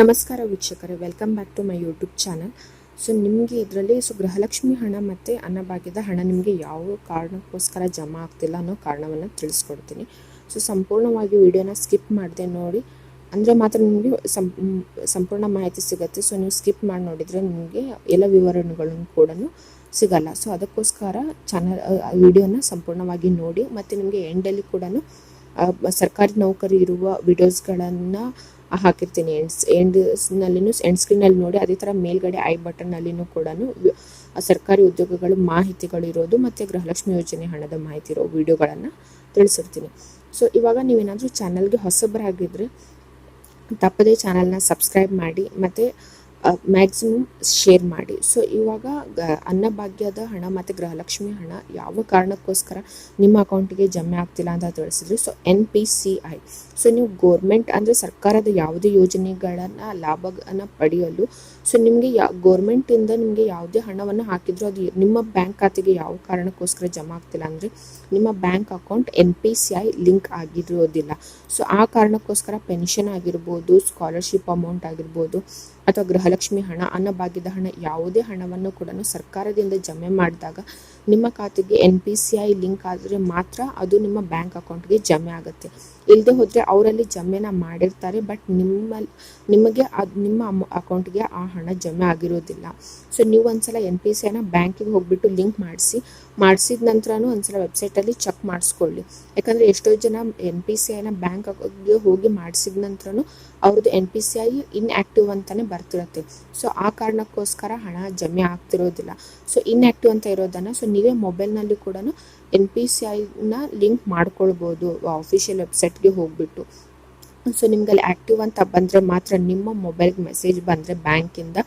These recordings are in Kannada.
ನಮಸ್ಕಾರ ವೀಕ್ಷಕರೇ welcome back to my YouTube channel so ನಿಮಗೆ ಇದರಲ್ಲಿ ಸೊ ಗೃಹಲಕ್ಷ್ಮಿ ಹಣ ಮತ್ತು ಅನ್ನಭಾಗ್ಯದ ಹಣ ನಿಮಗೆ ಯಾವ ಕಾರಣಕ್ಕೋಸ್ಕರ ಜಮಾ ಆಗ್ತಿಲ್ಲ ಅನ್ನೋ ಕಾರಣವನ್ನು ತಿಳಿಸ್ಕೊಡ್ತೀನಿ. ಸೊ ಸಂಪೂರ್ಣವಾಗಿ ವಿಡಿಯೋನ ಸ್ಕಿಪ್ ಮಾಡಿದೆ ನೋಡಿ. ಅಂದರೆ ಮಾತ್ರ ನಿಮಗೆ ಸಂಪೂರ್ಣ ಮಾಹಿತಿ ಸಿಗುತ್ತೆ. ಸೊ ನೀವು ಸ್ಕಿಪ್ ಮಾಡಿ ನೋಡಿದರೆ ನಿಮಗೆ ಎಲ್ಲ ವಿವರಣೆಗಳನ್ನು ಕೂಡ ಸಿಗಲ್ಲ. ಸೊ ಅದಕ್ಕೋಸ್ಕರ ಚಾನಲ್ ವಿಡಿಯೋನ ಸಂಪೂರ್ಣವಾಗಿ ನೋಡಿ. ಮತ್ತು ನಿಮಗೆ ಎಂಡಲ್ಲಿ ಕೂಡ ಸರ್ಕಾರಿ ನೌಕರಿ ಇರುವ ವಿಡಿಯೋಸ್ಗಳನ್ನು ಹಾಕಿರ್ತೀನಿ. ಎಂಡ್ಸ್ ಎಂಡ್ಸ್ನಲ್ಲಿನೂ ಎಂಡ್ ಸ್ಕ್ರೀನಲ್ಲಿ ನೋಡಿ ಅದೇ ಥರ ಮೇಲ್ಗಡೆ ಐ ಬಟನ್ನಲ್ಲಿನೂ ಕೂಡ ಸರ್ಕಾರಿ ಉದ್ಯೋಗಗಳು ಮಾಹಿತಿಗಳು ಇರೋದು ಮತ್ತು ಗೃಹಲಕ್ಷ್ಮಿ ಯೋಜನೆ ಹಣದ ಮಾಹಿತಿ ಇರೋ ವಿಡಿಯೋಗಳನ್ನು ತಿಳಿಸಿರ್ತೀನಿ. ಸೊ ಇವಾಗ ನೀವೇನಾದರೂ ಚಾನಲ್ಗೆ ಹೊಸಬರಾಗಿದ್ದರೆ ತಪ್ಪದೇ ಚಾನಲ್ನ ಸಬ್ಸ್ಕ್ರೈಬ್ ಮಾಡಿ ಮತ್ತು ಮ್ಯಾಕ್ಸಿಮಮ್ ಶೇರ್ ಮಾಡಿ. ಸೊ ಇವಾಗ ಅನ್ನಭಾಗ್ಯದ ಹಣ ಮತ್ತು ಗೃಹಲಕ್ಷ್ಮಿ ಹಣ ಯಾವ ಕಾರಣಕ್ಕೋಸ್ಕರ ನಿಮ್ಮ ಅಕೌಂಟಿಗೆ ಜಮೆ ಆಗ್ತಿಲ್ಲ ಅಂತ ತಿಳಿಸಿದ್ರಿ. So N P C I so ನೀವು ಗೋರ್ಮೆಂಟ್ ಅಂದರೆ ಸರ್ಕಾರದ ಯಾವುದೇ ಯೋಜನೆಗಳನ್ನು ಲಾಭವನ್ನು ಪಡೆಯಲು ಸೊ ನಿಮಗೆ ಯಾ ಗೋರ್ಮೆಂಟಿಂದ ನಿಮಗೆ ಯಾವುದೇ ಹಣವನ್ನು ಹಾಕಿದ್ರು ಅದು ನಿಮ್ಮ ಬ್ಯಾಂಕ್ ಖಾತೆಗೆ ಯಾವ ಕಾರಣಕ್ಕೋಸ್ಕರ ಜಮಾ ಆಗ್ತಿಲ್ಲ ಅಂದರೆ ನಿಮ್ಮ bank account N P C I link ಆಗಿರೋದಿಲ್ಲ. ಸೊ ಆ ಕಾರಣಕ್ಕೋಸ್ಕರ ಪೆನ್ಷನ್ ಆಗಿರ್ಬೋದು ಸ್ಕಾಲರ್ಶಿಪ್ ಅಮೌಂಟ್ ಆಗಿರ್ಬೋದು ಅಥವಾ ಗೃಹಲಕ್ಷ್ಮಿ ಹಣ ಅನ್ನಭಾಗ್ಯದ ಹಣ, ಯಾವುದೇ ಹಣವನ್ನು ಕೂಡ ಸರ್ಕಾರದಿಂದ ಜಮೆ ಮಾಡಿದಾಗ ನಿಮ್ಮ ಖಾತೆಗೆ N P C I link ಆದರೆ ಮಾತ್ರ ಅದು ನಿಮ್ಮ ಬ್ಯಾಂಕ್ ಅಕೌಂಟ್ಗೆ ಜಮೆ ಆಗುತ್ತೆ. ಇಲ್ಲದೆ ಹೋದರೆ ಅವರಲ್ಲಿ ಜಮೆನ ಮಾಡಿರ್ತಾರೆ ಬಟ್ ನಿಮ್ಮ, ನಿಮಗೆ ಅದು, ನಿಮ್ಮ ಅಕೌಂಟ್ಗೆ ಆ ಹಣ ಜಮೆ ಆಗಿರೋದಿಲ್ಲ. ಸೊ ನೀವು ಒಂದ್ಸಲ ಎನ್ ಪಿ ಸಿ ಐನ ಬ್ಯಾಂಕಿಗೆ ಹೋಗ್ಬಿಟ್ಟು ಲಿಂಕ್ ಮಾಡಿಸಿ, ಮಾಡಿಸಿದ ನಂತರನೂ ಒಂದ್ಸಲ ವೆಬ್ಸೈಟಲ್ಲಿ ಚೆಕ್ ಮಾಡಿಸ್ಕೊಳ್ಳಿ. ಯಾಕಂದರೆ ಎಷ್ಟೋ ಜನ ಎನ್ ಪಿ ಸಿ ಐನ ಬ್ಯಾಂಕ್ಗೆ ಹೋಗಿ ಮಾಡಿಸಿದ ನಂತರನೂ ಅವ್ರದ್ದು N P C I inactive ಅಂತಲೇ ಬರ್ತಿರುತ್ತೆ. ಸೊ ಆ ಕಾರಣಕ್ಕೋಸ್ಕರ ಹಣ ಜಮೆ ಆಗ್ತಿರೋದಿಲ್ಲ. ಸೊ ಇನ್ಆ್ಯಕ್ಟಿವ್ ಅಂತ ಇರೋದನ್ನು ಸೊ ನೀವೇ ಮೊಬೈಲ್ನಲ್ಲಿ ಕೂಡ ಎನ್ ಪಿ ಸಿ ಐನ ಲಿಂಕ್ ಮಾಡ್ಕೊಳ್ಬೋದು ಅಫಿಷಿಯಲ್ ವೆಬ್ಸೈಟ್ಗೆ ಹೋಗ್ಬಿಟ್ಟು. ಸೊ ನಿಮ್ಗೆ ಅಲ್ಲಿ ಆ್ಯಕ್ಟಿವ್ ಅಂತ ಬಂದರೆ ಮಾತ್ರ ನಿಮ್ಮ ಮೊಬೈಲ್ಗೆ ಮೆಸೇಜ್ ಬಂದರೆ ಬ್ಯಾಂಕಿಂದ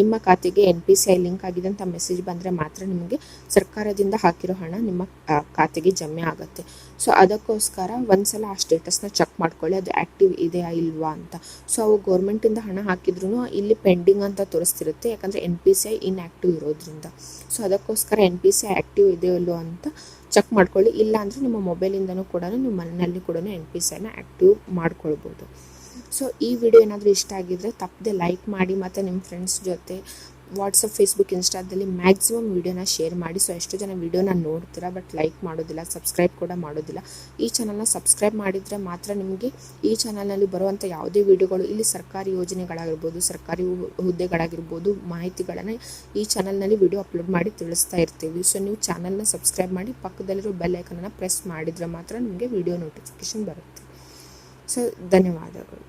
ನಿಮ್ಮ ಖಾತೆಗೆ N P C I link ಆಗಿದೆ ಅಂತ ಮೆಸೇಜ್ ಬಂದರೆ ಮಾತ್ರ ನಿಮಗೆ ಸರ್ಕಾರದಿಂದ ಹಾಕಿರೋ ಹಣ ನಿಮ್ಮ ಖಾತೆಗೆ ಜಮೆ ಆಗುತ್ತೆ. ಸೊ ಅದಕ್ಕೋಸ್ಕರ ಒಂದ್ಸಲ ಆ ಸ್ಟೇಟಸ್ನ ಚೆಕ್ ಮಾಡ್ಕೊಳ್ಳಿ, ಅದು ಆ್ಯಕ್ಟಿವ್ ಇದೆಯಾ ಇಲ್ವಾ ಅಂತ. ಸೊ ಅವು ಗೌರ್ಮೆಂಟಿಂದ ಹಣ ಹಾಕಿದ್ರು ಇಲ್ಲಿ ಪೆಂಡಿಂಗ್ ಅಂತ ತೋರಿಸ್ತಿರುತ್ತೆ, ಯಾಕಂದರೆ N P C I inactive ಇರೋದ್ರಿಂದ. ಸೊ ಅದಕ್ಕೋಸ್ಕರ N P C I active ಇದೆಯೋ ಇಲ್ವೋ ಅಂತ ಚೆಕ್ ಮಾಡ್ಕೊಳ್ಳಿ. ಇಲ್ಲಾಂದರೆ ನಿಮ್ಮ ಮೊಬೈಲಿಂದನೂ ಕೂಡ ನಿಮ್ಮ ಮನೆಯಲ್ಲಿ ಕೂಡ ಎನ್ ಪಿ ಸಿ ಐನ ಆ್ಯಕ್ಟಿವ್ ಮಾಡ್ಕೊಳ್ಬೋದು. ಸೊ ಈ ವಿಡಿಯೋ ಏನಾದರೂ ಇಷ್ಟ ಆಗಿದ್ದರೆ ತಪ್ಪದೆ ಲೈಕ್ ಮಾಡಿ ಮತ್ತು ನಿಮ್ಮ ಫ್ರೆಂಡ್ಸ್ ಜೊತೆ ವಾಟ್ಸಪ್ ಫೇಸ್ಬುಕ್ ಇನ್ಸ್ಟಾದಲ್ಲಿ ಮ್ಯಾಕ್ಸಿಮಮ್ ವೀಡಿಯೋನ ಶೇರ್ ಮಾಡಿ. ಸೊ ಎಷ್ಟು ಜನ ವೀಡಿಯೋನ ನೋಡ್ತೀರಾ ಬಟ್ ಲೈಕ್ ಮಾಡೋದಿಲ್ಲ ಸಬ್ಸ್ಕ್ರೈಬ್ ಕೂಡ ಮಾಡೋದಿಲ್ಲ. ಈ ಚಾನಲ್ನ ಸಬ್ಸ್ಕ್ರೈಬ್ ಮಾಡಿದರೆ ಮಾತ್ರ ನಿಮಗೆ ಈ ಚಾನಲ್ನಲ್ಲಿ ಬರುವಂಥ ಯಾವುದೇ ವೀಡಿಯೋಗಳು ಇಲ್ಲಿ ಸರ್ಕಾರಿ ಯೋಜನೆಗಳಾಗಿರ್ಬೋದು, ಸರ್ಕಾರಿ ಹುದ್ದೆಗಳಾಗಿರ್ಬೋದು, ಮಾಹಿತಿಗಳನ್ನು ಈ ಚಾನಲ್ನಲ್ಲಿ ವಿಡಿಯೋ ಅಪ್ಲೋಡ್ ಮಾಡಿ ತಿಳಿಸ್ತಾ ಇರ್ತೀವಿ. ಸೊ ನೀವು ಚಾನಲ್ನ ಸಬ್ಸ್ಕ್ರೈಬ್ ಮಾಡಿ ಪಕ್ಕದಲ್ಲಿರೋ ಬೆಲ್ ಐಕನನ್ನು ಪ್ರೆಸ್ ಮಾಡಿದರೆ ಮಾತ್ರ ನಿಮಗೆ ವಿಡಿಯೋ ನೋಟಿಫಿಕೇಷನ್ ಬರುತ್ತೆ. ಸೊ ಧನ್ಯವಾದಗಳು.